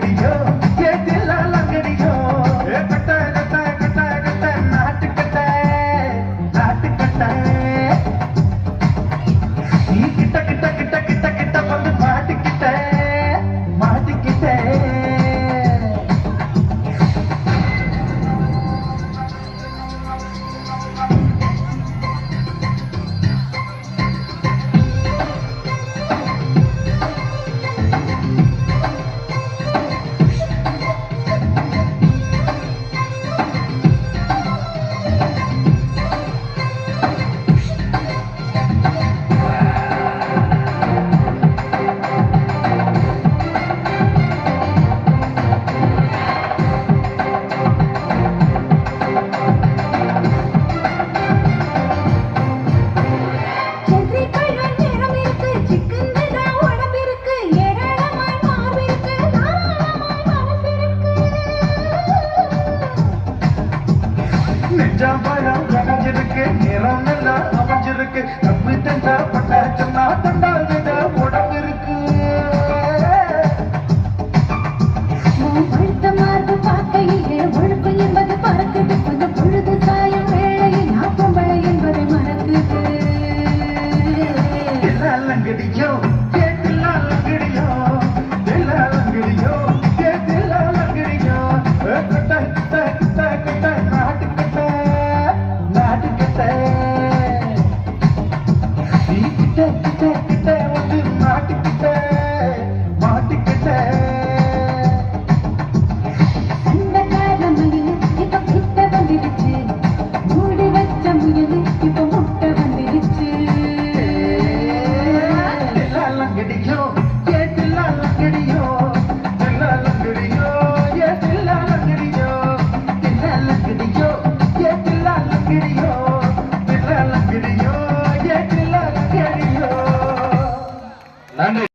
Pretty young. இருக்கு. தம்பி தண்டா பண்ண சொன்னா உடம்பு இருக்கு. மாட்டி